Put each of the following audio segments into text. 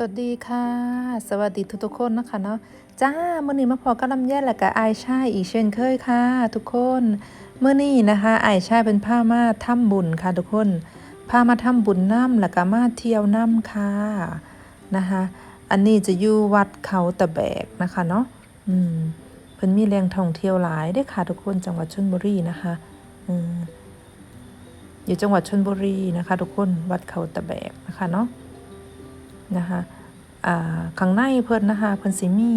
สวัสดีค่ะ สวัสดีทุกๆคนนะคะเนาะจ้าเมื่อนี้มาพอกับลำแย่และกับไอชายอีกเช่นเคยค่ะ ทุกคนเมื่อนี้นะคะไอชายเป็นผ้ามาทำบุญค่ะ ทุกคนพามาทำบุญน้ำแล้วก็มาเที่ยวน้ำค่ะนะคะอันนี้จะอยู่วัดเขาตะแบกนะคะเนาะอืมเพิ่นมีแหล่งท่องเที่ยวหลายเด้ค่ะ ทุกคนจังหวัดชลบุรีนะคะอืมอยู่จังหวัดชลบุรีนะคะ ทุกคนวัดเขาตะแบกนะคะเนาะ นะคะข้างในเพิ่นนะคะเพิ่นสิมี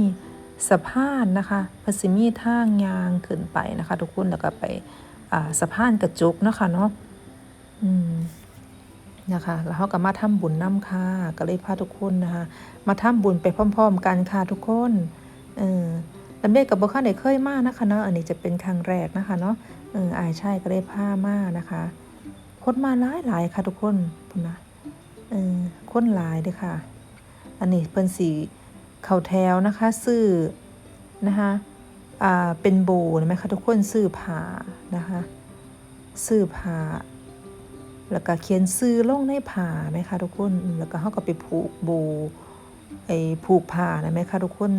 สะพานนะคะเพนสิมีทางยางขึ้นไปนะคะทุกคนแล้วก็ไปสะพานกระจุกนะคะเนาะอืมนะคะแล้วเขาก็มาทำบุญน้ำค่ะก็เลยพาทุกคนนะคะมาทำบุญไปพร้อม ๆ กันค่ะทุกคนเออลำเบกับบุคคลได้เคยมานะคะเนาะอันนี้จะเป็นครั้งแรกนะคะเนาะเอออายใช่ก็เลยพามานะคะคนมาหลายหลายๆค่ะทุกคนพุ่นนะ เออคนหลายเด้อค่ะ อันนี้เพิ่นสีเข่าแถวนะคะ ซื้อนะคะอ่าเป็นโบนะไหมคะทุกคนซื้อผ้านะคะซื้อผ้าแล้วก็เขียนซื้อลงในผ้าไหมคะทุกคนแล้วก็เขาก็ไปผูกโบไอ้ผูกผ้านะไหมคะทุกคน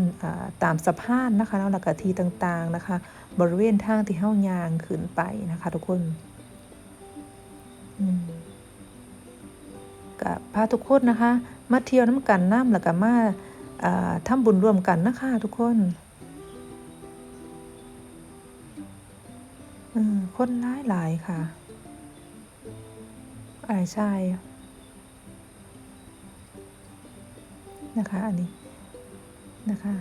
ตามสะพานนะคะแล้วก็ทีต่างๆนะคะ บริเวณทางที่เฮายางขึ้นไปนะคะ ทุกคนอืม กับพาทุกคนนะคะ มาเที่ยวน้ำกันน้ำแล้วก็มาทำบุญร่วมกันนะคะทุกคนคนร้ายหลายค่ะอะไรใช่นะคะ อันนี้นะคะ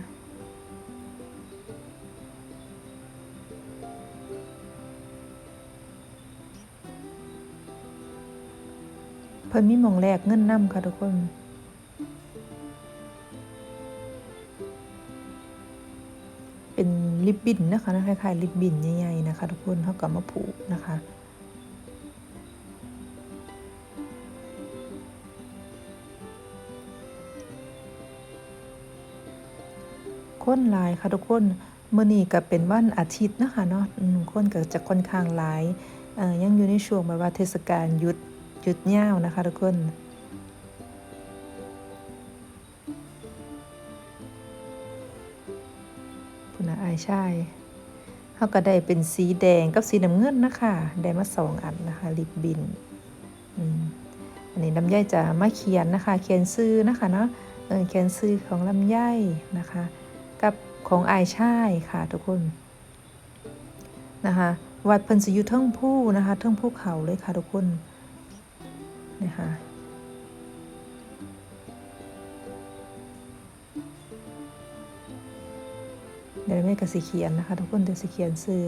พิ่นมีมองแลกเงินนำค่ะทุกคน เป็นริบบิ้นนะคะนะคล้ายๆริบบิ้นใหญ่ๆนะคะ ทุกคนเขาก็มาผูกนะคะคนหลายค่ะทุกคนเมื้อนี้ก็เป็นวันอาทิตย์นะคะเนาะคนก็จะค่อนข้างหลายยังอยู่ในช่วงแบบว่าเทศกาลหยุด หยุดยาวนะคะทุกคนพุ่นน่ะอายชายเฮาก็ได้เป็นสีแดงกับสีน้ำเงินนะคะได้มาสองอันนะคะลิปบินอืมอันนี้ลำไยจะมาเขียนนะคะเขียนซื้อนะคะเนาะเออเขียนซื้อของลำไยนะคะ กับของอายชายค่ะทุกคนนะคะวัดเพันสิอยุเทิงผู้นะคะเทิงภูเขาเลยค่ะทุกคน นะคะเดี๋ยวแม่ก็สิเขียนนะคะ ทุกคนเดี๋ยวสิเขียนซื้อ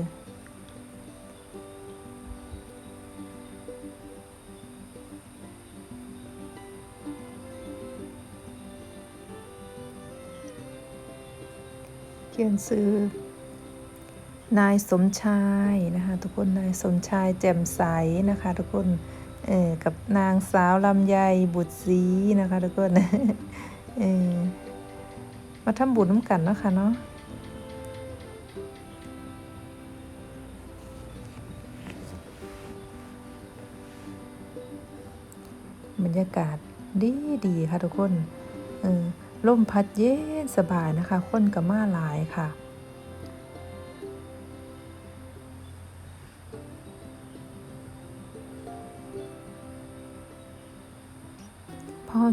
เขียนซื้อนายสมชายนะคะ ทุกคนนายสมชายแจ่มใสนะคะ ทุกคน เออกับนางสาวลำไยบุตรศรีนะคะทุกคนเออมาทำบุญน้ำกันเนาะคะเนาะบรรยากาศดีดีค่ะทุกคนเออลมพัดเย็นสบายนะคะ คนกับมาหลายค่ะ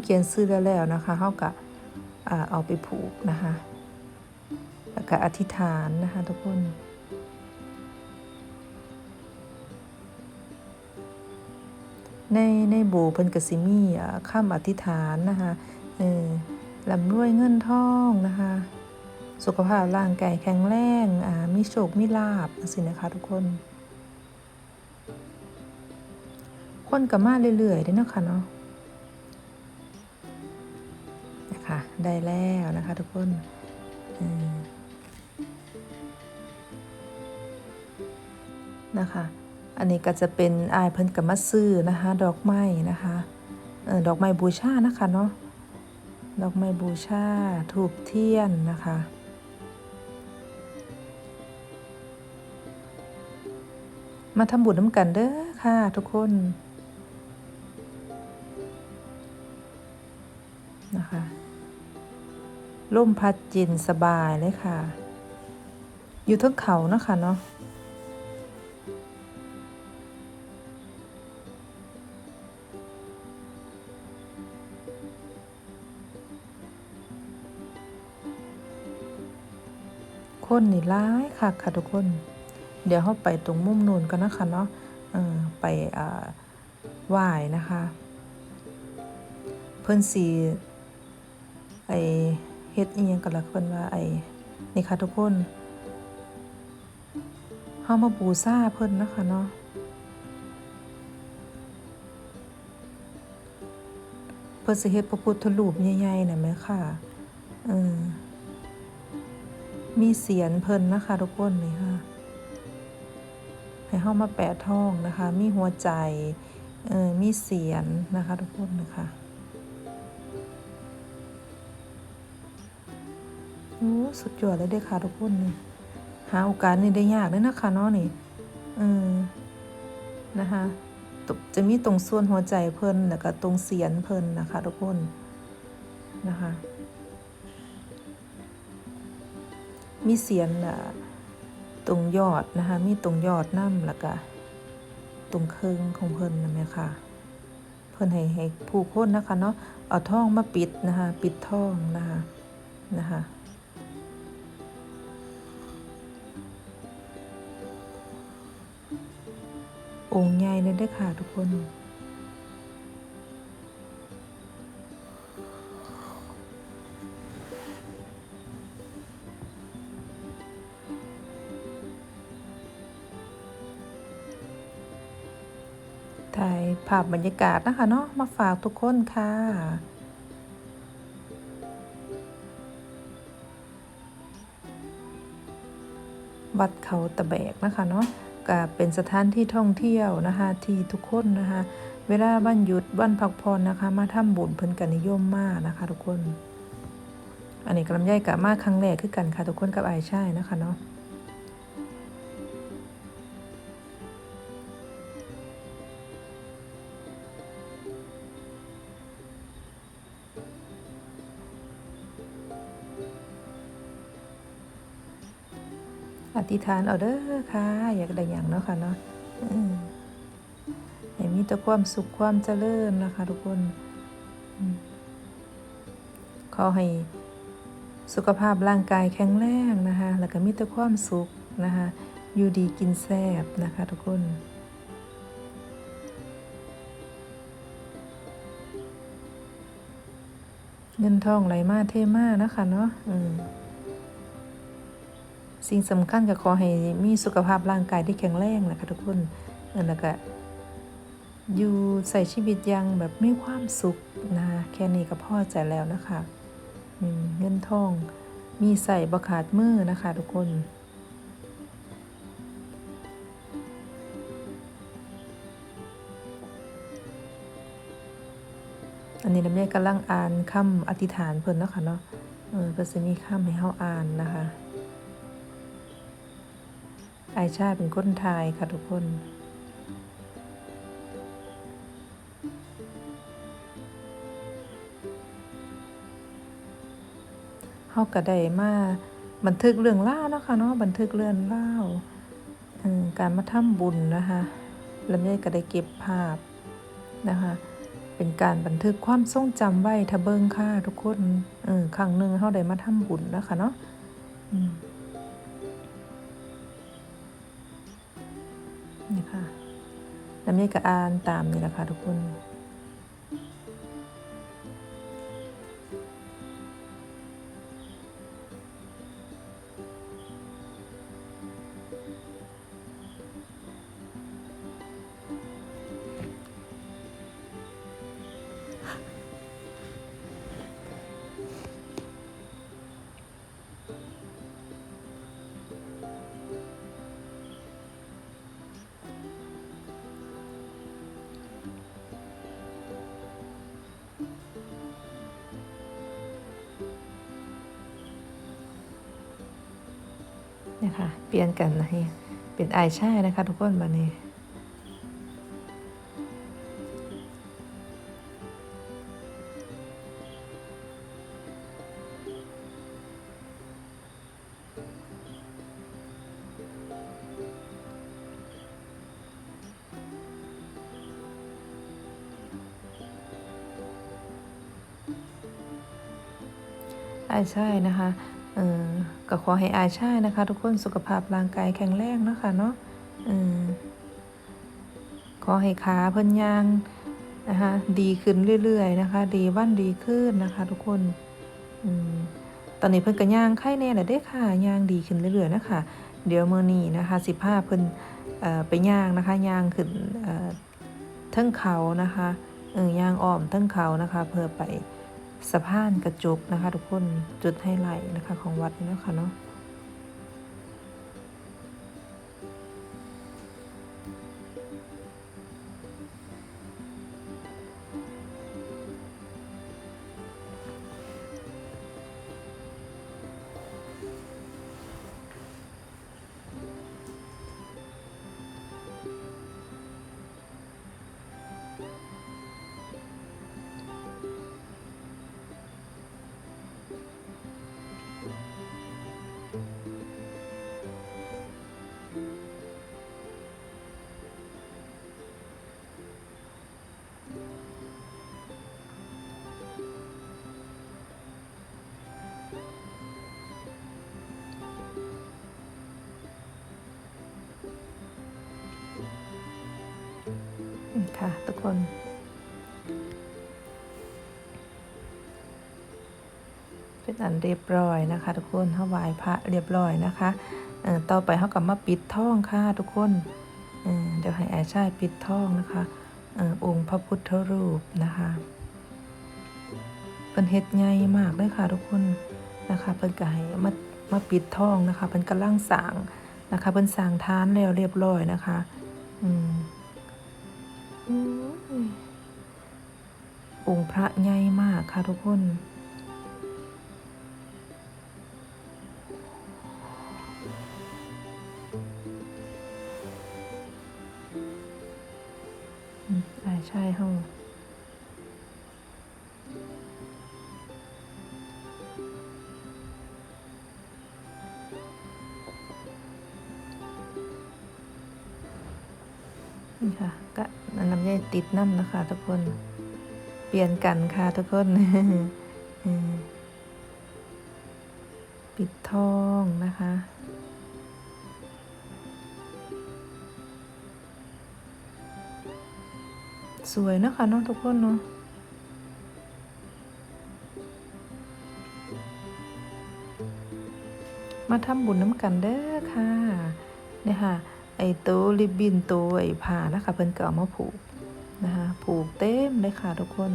เขียนซื้อแล้วแล้วนะคะเขาก็เอาไปผูกนะคะแล้วก็อธิษฐานนะคะทุกคนในในโบเพิ่นกสิมีอ่าคำอธิษฐานนะคะเออลำรวยเงินทองนะคะ สุขภาพร่างกายแข็งแรงอ่ามีโชคมีลาบสินะคะทุกคน คนกับมาเรื่อยๆได้นะคะเนาะ คะได้แล้วนะคะทุกคนนะคะ อันนี้ก็จะเป็นอายเพิ่นกับมาซื้อนะคะ ดอกไม้นะคะเออดอกไม้บูชานะคะเนาะดอกไม้บูชาถูกเทียนนะคะมาทำบุญน้ำกันเด้อค่ะทุกคน ร่มพัดเย็นสบายเลยค่ะ อยู่ทั้งเขานะคะเนาะคนนี่ร้ายค่ะค่ะทุกคน เดี๋ยวเขาไปตรงมุมนูนกันนะคะเนาะไปอ่าไหว้นะคะ เพิ่นสีไอ ฮ็ดอีหยังกันละเพิ่นว่าไอ้นี่ค่ะทุกคนเฮามาบูชาเพิ่นนะคะเนาะเพิ่นสิเฮ็ดพระพุทธรูปใหญ่ๆน่ะแม่ค่ะเออมีเสียนเพิ่นนะคะทุกคนนี่ค่ะให้เฮามาแปะท่องนะคะ มีหัวใจเออมีเสียนนะคะทุกคนนะคะ โอ้สุดยอดเลยเด้ค่ะทุกคนนี่หาโอกาสนี่ได้ยากเลยนะคะเนาะนี่เออนะคะจะมีตรงส่วนหัวใจเพิ่นแล้วก็ตรงเสียนเพิ่นนะคะ ทุกคนนะคะ มีเสียนตรงยอดนะคะ มีตรงยอดน้ำแล้วก็ตรงเคิงของเพิ่นนะแม่ค่ะ เพิ่นให้ให้ผู้คนนะคะเนาะเอาท่องมาปิดนะคะ ปิดท่องนะคะนะคะ องค์ใหญ่เลยเด้ค่ะทุกคน ถ่ายภาพบรรยากาศนะคะเนาะมาฝากทุกคนค่ะวัดเขาตะแบกนะคะเนาะ ก็เป็นสถานที่ท่องเที่ยวนะคะที่ทุกคนนะคะเวลาบ้านหยุดบ้านพักผ่อนนะคะ มาทำบุญเพิ่นกันนิยมมากนะคะ ทุกคน อันนี้กำลังย่อยกับมากครั้งแรกคือกันค่ะ ทุกคนกับไอายช่นะคะเนาะ ธิษฐานเอาเด้อค่ะ อยากได้อย่างเนาะค่ะเนาะให้มีแต่ความสุขความเจริญนะคะ ทุกคนขอให้สุขภาพร่างกายแข็งแรงนะคะ แล้วก็มีแต่ความสุขนะคะ อยู่ดีกินแซ่บนะคะ ทุกคน เงินทองไหลมาเทมานะคะเนาะอืม สิ่งสำคัญก็ขอให้มีสุขภาพร่างกายที่แข็งแรงนะคะทุกคนแล้วก็อยู่ใส่ชีวิตยังแบบมีความสุขนะแค่นี้ก็พอใจแล้วนะคะเงินทอง มีใส่บขาดมือนะคะ ทุกคน อันนี้น้ำเนยกำลังอ่านคำอธิษฐานเพิ่นเนาะค่ะเนาะเออเพิ่นจะมีคำให้เฮาอ่านนะคะ ไอชาเป็นคนไทยค่ะทุกคนเฮาก็ได้มาบันทึกเรื่องเล่าเนาะคะเนาะบันทึกเรื่องเล่าการมาทำบุญนะคะแล้วแม่ก็ได้เก็บภาพนะคะเป็นการบันทึกความทรงจำไว้ถ้าเบิงค่ะทุกคนเออครั้งหนึ่งเฮาได้มาทำบุญนะคะเนาะ น้ำยายก็อ่านตามนี่แหละค่ะทุกคน นี่ค่ะเปลี่ยนกันนะเป็นไอายชายนะคะ ทุกคนบันนี้อใช่นะคะเออ ก็ขอให้อายช่นะคะ ทุกคนสุขภาพร่างกายแข็งแรงนะคะเนาะอขอให้ขาเพิ่นยางนะคะดีขึ้นเรื่อยๆนะคะ ดีวันดีขึ้นนะคะ ทุกคนอตอนนี้เพิ่นก็ย่างไข้แน่แหละเด้ค่ะย่างดีขึ้นเรื่อยๆนะคะ เดี๋ยวเมื้อนี้นะคะสิพาเพิ่นไปย่างนะคะย่างขึ้นเอ่อเทิงเขานะคะเออย่างอ้อมเทิงเขานะคะ เพื่อไป สะพานกระจกนะคะ ทุกคนจุดไฮไลท์นะคะของวัดนี้นะคะเนาะ ค่ะทุกคน เป็นอันเรียบร้อยนะคะ ทุกคนถวายพระเรียบร้อยนะคะต่อไปเขากลับมาปิดท่องค่ะทุกคนเดี๋ยวให้แอชายปิดท่องนะคะอองค์พระพุทธรูปนะคะเป็นเฮ็ดใหญ่มากเลยค่ะทุกคนนะคะเป็นก็ให้มามาปิดท่องนะคะเป็นกำลังสางนะคะเป็นสางทานแล้วเรียบร้อยนะคะ อืม องค์พระใหญ่มากค่ะทุกคนอืมอ่าใช่ห้องนี่ค่ะก็ น้ำใยติดน้ำนะคะ ทุกคน เปลี่ยนกันค่ะทุกคนปิดทองนะคะสวยนะคะเนาะทุกคนเนาะมาทำบุญน้ำกันเด้อค่ะเนี่ยค่ะ ไอ้ตัวริบบินตัวไอ้ผ้านะคะ เพิ่นก็เอามาผูกนะคะ ผูกเต็มเลยค่ะทุกคน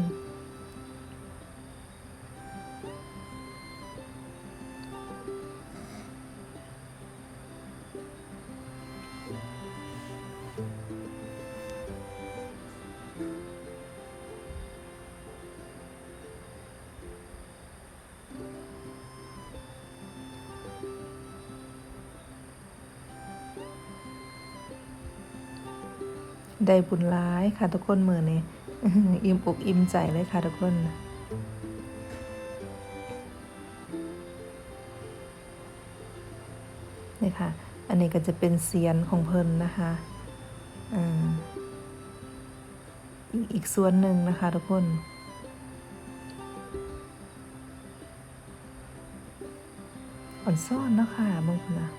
ได้บุญร้ายค่ะทุกคนมือนี่อิ่มอกอิ่มใจเลยค่ะทุกคนนี่ค่ะ อันนี้ก็จะเป็นเสียนของเพลินนะคะอีกอีกส่วนหนึ่งนะคะทุกคนอ่อนซ่อนนะคะบางคนนะ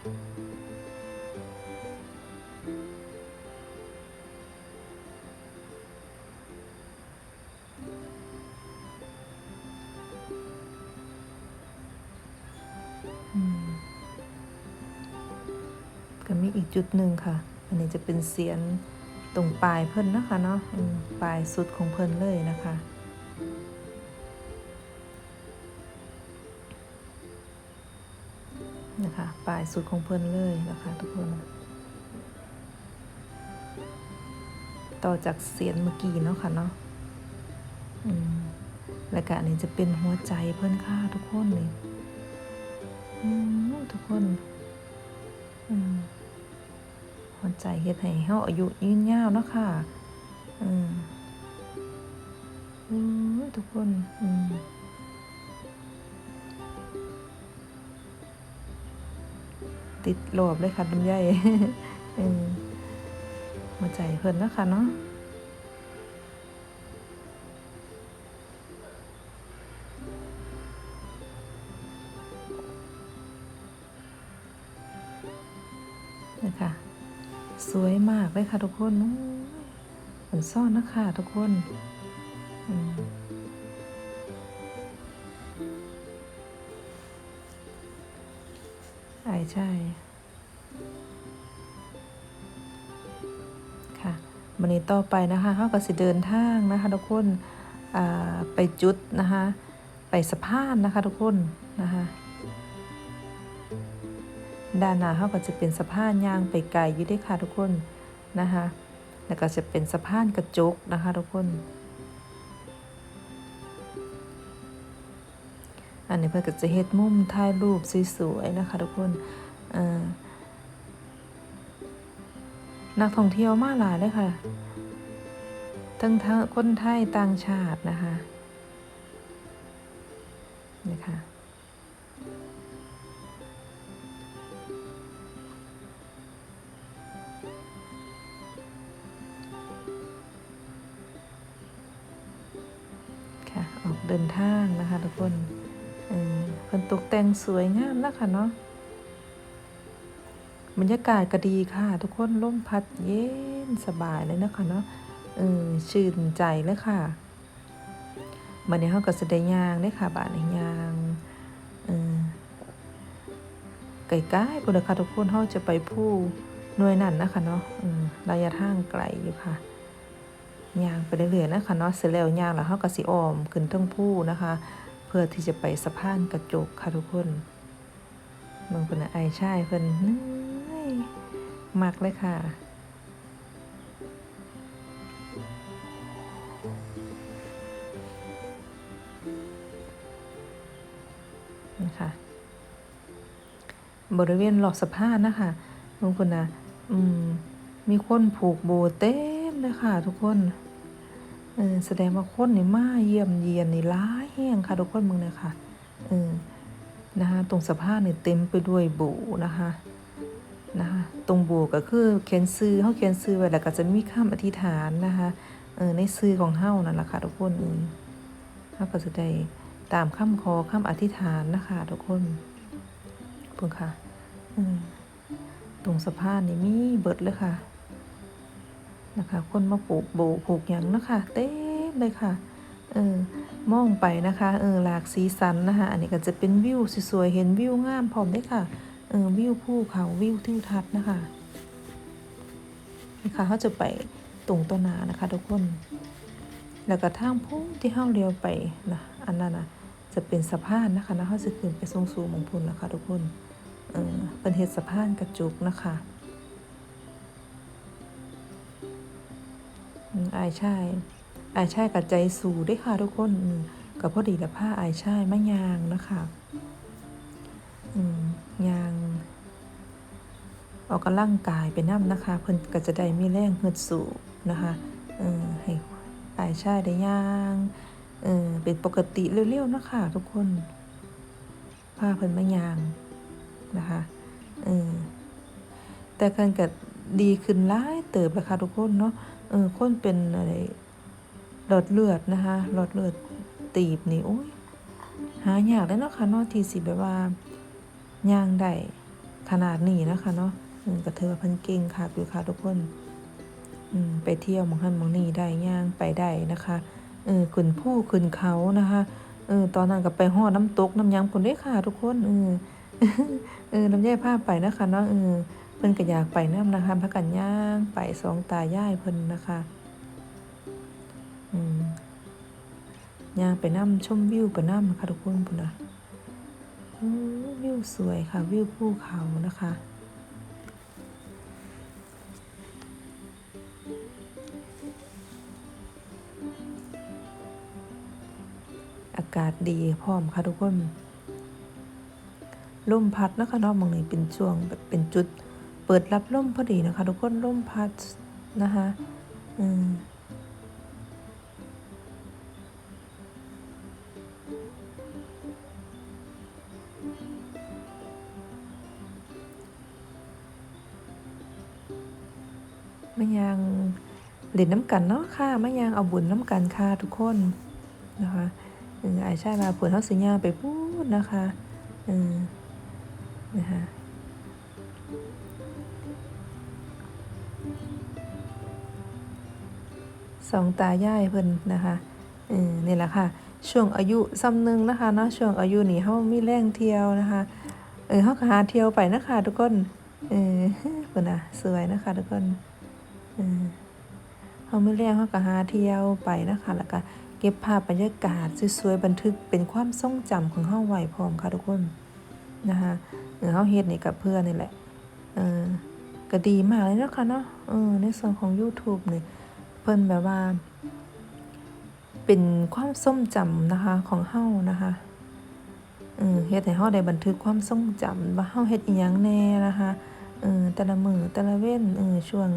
ก็มีอีกจุดหนึ่งค่ะ อันนี้จะเป็นเสียนตรงปลายเพิ่นนะคะเนาะปลายสุดของเพิ่นเลยนะคะนะคะปลายสุดของเพิ่นเลยนะคะทุกคน ต่อจากเสียนเมื่อกี้เนาะค่ะเนาะแล้วก็อันนี้จะเป็นหัวใจเพิ่นค่ะทุกคนนี่ ทุกคนอืมหัวใจเฮ็ดให้เฮาอายุยืนยาวเนาะค่ะอืมอืมทุกคนอืมติดรอบเลยค่ะลำไยเออหัวใจเพิ่นเนาะค่ะเนาะ เลยค่ะทุกคนโอ้ยผนซ่อนนะคะทุกคนอใช่ค่ะวันนี้ต่อไปนะคะเขาก็สิเดินทางนะคะทุกคนไปจุดนะคะไปสะพานนะคะทุกคนนะคะด้านหน้าเขาก็จะเป็นสะพานยางไปไกลอยู่เด้วยค่ะทุกคน นะคะ แล้วก็จะเป็นสะพานกระจกนะคะทุกคน อันนี้เพื่อนก็จะเฮ็ดมุมถ่ายรูปสวยๆนะคะทุกคนนักท่องเที่ยวมาหลายเลยค่ะ ทั้งคนไทยต่างชาตินะคะนี่ค่ะค่ะ คะทุกคนเออเพิ่นตกแต่งสวยงามแล้วค่ะเนาะบรรยากาศก็ดีค่ะ ทุกคนลมพัดเย็นสบายเลยนะคะเนาะเออชื่นใจเลยค่ะบัดนี้เฮาก็สิได้ย่างเด้ค่ะบานยางเออไกลๆพุ่นนะค่ะทุกคนเฮาจะไปผู้หน่วยนั้นนะคะเนาะอืมระยะทางไกลอยู่ค่ะยางไปเรื่อยๆนะคะเนาะเสร็จแล้วยางแล้วเฮาก็สิออมขึ้นเทิงผู้นะคะ เพื่อที่จะไปสะพานกระจกค่ะทุกคนเมืองเพิ่นน่ะไอายชายเพิ่นเอ้ยมักเลยค่ะ นะคะบริเวณหลอดสะพานนะคะบางคนนะมมีคนผูกโบเต็มเลยค่ะทุกคน เออแสดงว่าคนนี่มาเยี่ยมเยียนนี่ร้ายแห้งค่ะทุกคนมึงนะคะเออนะคะตรงสะพานนี่เต็มไปด้วยโบนะคะนะคะตรงโบก็คือเขียนซื้อเขาเขียนซื้อไว้แล้วก็จะมีคำอธิษฐานนะคะเออในซื้อของเฮานั่นแหละค่ะทุกคนเออเฮาก็จะได้ตามคำขอคำอธิษฐานนะคะทุกคนเพิ่งค่ะอืมตรงสะพานนี่มีเบิดเลยค่ะ นะคะ คนมาปลูกโบผูกหยังนะคะเต็มเลยค่ะเออมองไปนะคะเออหลากสีสันนะคะ อันนี้ก็จะเป็นวิวสวยๆเห็นวิวงามพร้อมด้วยค่ะเออวิวภูเขาวิวทิวทัศน์นะคะนะคะเขาจะไปตรงต้นนานะคะทุกคน แล้วก็ทางพุ่งที่เข้าเลี้ยวไปนะอันนั้นนะจะเป็นสะพานนะคะนะเขาจะขึ้นไปสูงสูงมองพุ่นนะคะทุกคนเออเป็นเฮ็ดสะพานกระจุกนะคะ อืมอายชายอายชายกับใจสู่ได้ค่ะทุกคนกับพอดีและผ้าอายชายมะยางนะคะอืมยาง ออกกำลังกายไปน้ำนะคะ เพิ่นก็จะได้มีแรงฮึดสู้นะคะเออให้อายชายได้ย่างเออเป็นปกติเร็วๆนะคะทุกคนผ้าเพิ่นมายางนะคะเออแต่กันก็ดีขึ้นหลายเติบแล้วค่ะทุกคนเนาะ เออคนเป็นอะไรหลอดเลือดนะคะ หลอดเลือดตีบนี่โอ้ยหายากแล้วเนาะค่ะเนาะที่สิแบบว่าย่างได้ขนาดนี้นะคะเนาะอืมก็ถือพิ่นเก่งค่ะอยู่ค่ะทุกคนไปเที่ยวมองหันมองนี่ได้ย่างไปได้นะคะเออขึ้นผู้ขึ้นเขานะคะเออตอนนั้นก็ไปฮอน้ำตกน้ำหยังพุ่นด้ค่ะ ทุกคนเออเออน้ำแย่ายผ้าไปนะคะเนาะเออ เพิ่นก็อยากไปน้ำนะคะพักกันย่างไปสองตายายเพิ่นนะคะอืมย่างไปน้ำชมวิวไปน้ำนะคะทุกคนพุ่นนะวิวสวยค่ะวิวภูเขานะคะอากาศดีพร้อมค่ะทุกคนลมพัดนะคะเนาะบางนี้เป็นช่วงแบบเป็นจุด เปิดรับลมพอดีนะคะ ทุกคนลมพัดนะคะอืมมายางเล่นน้ำกันเนาะค่ะมายางเอาบุญน้ำกันค่ะทุกคนนะคะเออไอายใช่มาผลเขาสัญญาไปพูดนะคะเออนะคะ สองตายายเพิ่นนะคะเออนี่แหละค่ะ ช่วงอายุซ้ำหนึงนะคะเนาะช่วงอายุนี่เขามีแรงเที่ยวนะคะเออเฮาก็หาเที่ยวไปนะคะ ทุกคนเออเพุ่นน่ะสวยนะคะ ทุกคนเออเฮามื้อแรกเฮาก็หาเที่ยวไปนะคะแล้วก็เก็บภาพบรรยากาศสวยๆบันทึกเป็นความทรงจำของเฮาไว้พร้อมค่ะทุกคนนะคะเออเฮาเฮ็ดนี่กับเพื่อนนี่แหละเออก็ดีมากเลยนะคะเนาะเออในส่วนของ YouTube นี่เพิ่นแบบว่า เป็นความทรงจำนะคะของเฮานะคะเออเฮ็ดให้เฮาได้บันทึกความทรงจำว่าเฮาเฮ็ดอีหยังแน่นะคะเออแต่ละมือแต่ละเว้นเออช่วง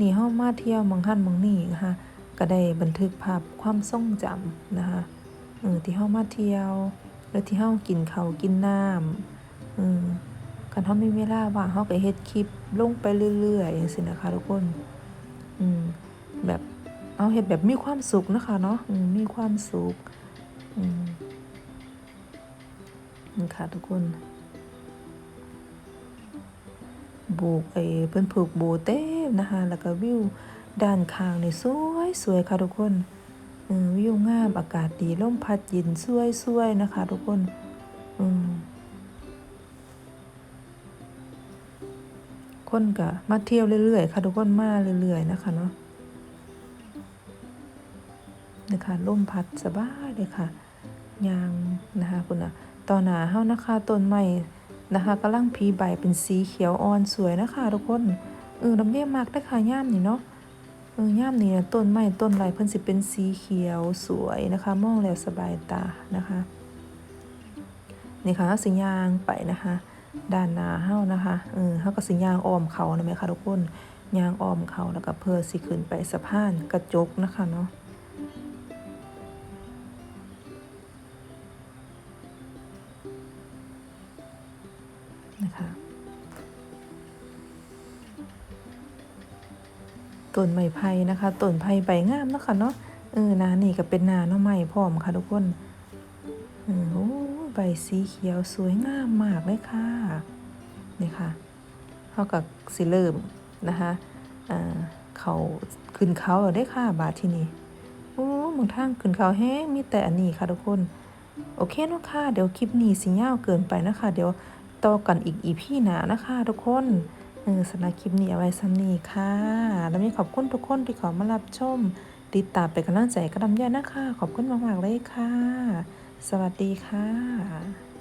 นี้เฮามาเที่ยวมองหันมองนี่นะคะก็ได้บันทึกภาพความทรงจำนะคะเออที่เฮามาเที่ยวหรือที่เฮากินข้าวกินน้ำเออคันเฮามีเวลาว่างเฮาก็เฮ็ดคลิปลงไปเรื่อยๆจังซี่นะคะทุกคนอืม แบบเอาเห็ดแบบมีความสุขนะคะเนาะมีความสุขอืมนี่ค่ะทุกคนบูกไอ้เพิ่นผูกโบเต้มนะคะ แล้วก็วิวด้านข้างนี่สวยสวยค่ะทุกคนวิวงามอากาศดีลมพัดเย็นสวยสวยนะคะ ทุกคนคนก็มาเที่ยวเรื่อยๆค่ะทุกคนมาเรื่อยๆนะคะเนาะ นะคะลมพัดสบายเลยค่ะยางนะคะคุณนะตอนหนาเฮานะคะต้นไม้นะคะกำลังพีใบเป็นสีเขียวอ่อนสวยนะคะทุกคนเออลำเลียงมากได้ค่ะย่ามนี่เนาะเออย่ามนี่นะต้นไม้ต้นไรเพิ่นสิเป็นสีเขียวสวยนะคะ มองแล้วสบายตานะคะนี่ค่ะเฮาสิยางไปนะคะ ด้านหน้าเฮานะคะเออเฮาก็สิยางอ้อมเขานะแม่ค่ะทุกคนยางอ้อมเขาแล้วก็เพื่อสิขึ้นไปสะพานกระจกนะคะเนาะ ต้นไม้ไผ่นะคะต้นไผ่ใบงามนะคะเนาะเออนานี่ก็เป็นนาเนาะไม้พร้อมค่ะทุกคนเออโอ้ใบสีเขียวสวยงามมากเลยค่ะนี่ค่ะเขากับสิเริ่มนะคะอ่าเขาขึ้นเขาได้ค่ะบาทที่นี่โอ้หมองทางขึ้นเขาแห้งมีแต่อันนี้ค่ะทุกคน โอเคเนาะค่ะ เดี๋ยวคลิปนี้สิยาวเกินไปนะคะ เดี๋ยวต่อกันอีกอีพี่หนานะคะ ทุกคน เออสำหรับคลิปนี้เอาไว้ซ้ำนี้ค่ะ แล้วมีขอบคุณทุกคนที่ขอมารับชม ติดตามเป็นกำลังใจกระดำยานะคะ ขอบคุณมากๆเลยค่ะ สวัสดีค่ะ